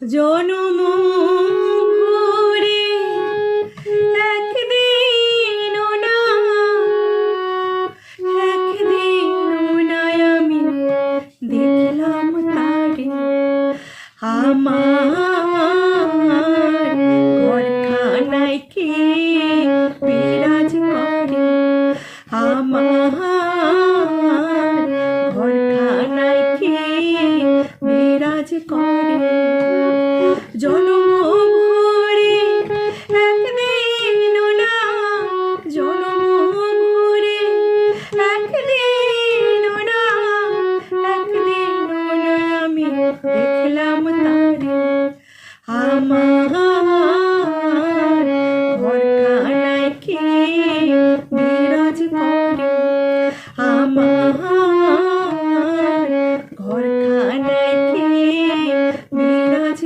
জনম করে একদিন না একদিন না আমি দেখলাম তারে আমার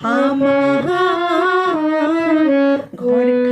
আমার ঘর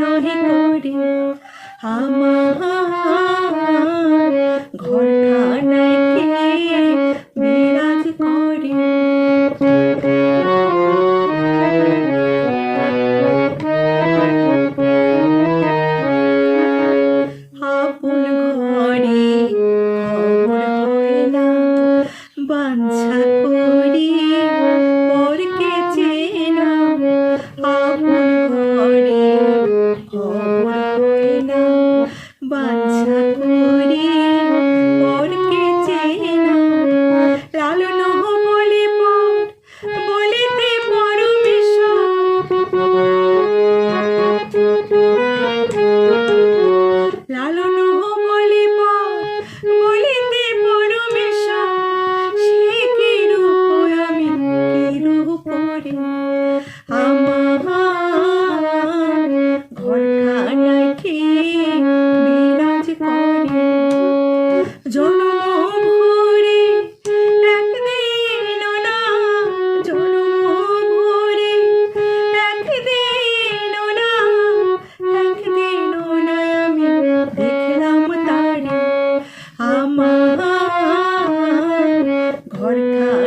নাহি করি আমার ঘরখানাকে বিরাজ করি। আপন ঘরে খবর হইলাম বাঞ্ছা লালন বলি বলিতে পরমেশা সে কি রূপ আমি কি রূপ রে আমার কি বিরাজ করে? জন Podcast.